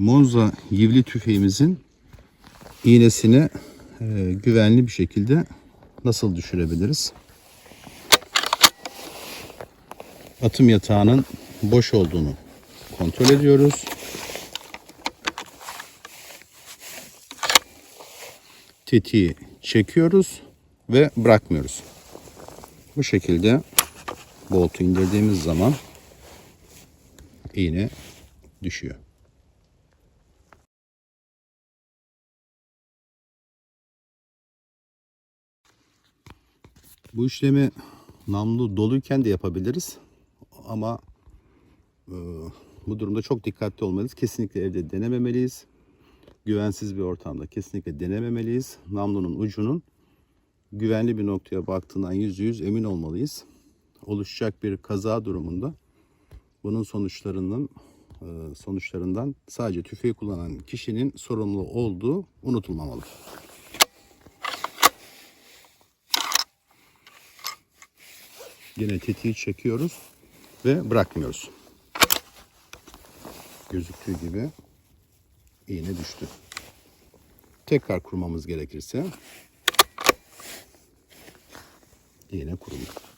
Monza yivli tüfeğimizin iğnesini e, güvenli bir şekilde nasıl düşürebiliriz? Atım yatağının boş olduğunu kontrol ediyoruz. Tetiği çekiyoruz ve bırakmıyoruz. Bu şekilde boltu indirdiğimiz zaman iğne düşüyor. Bu işlemi namlu doluyken de yapabiliriz. Ama e, bu durumda çok dikkatli olmalıyız. Kesinlikle evde denememeliyiz. Güvensiz bir ortamda kesinlikle denememeliyiz. Namlunun ucunun güvenli bir noktaya baktığından yüzde yüz emin olmalıyız. Oluşacak bir kaza durumunda bunun sonuçlarının e, sonuçlarından sadece tüfeği kullanan kişinin sorumlu olduğu unutulmamalı. Yine tetiği çekiyoruz ve bırakmıyoruz. Gözüktüğü gibi iğne düştü. Tekrar kurmamız gerekirse iğne kurulur.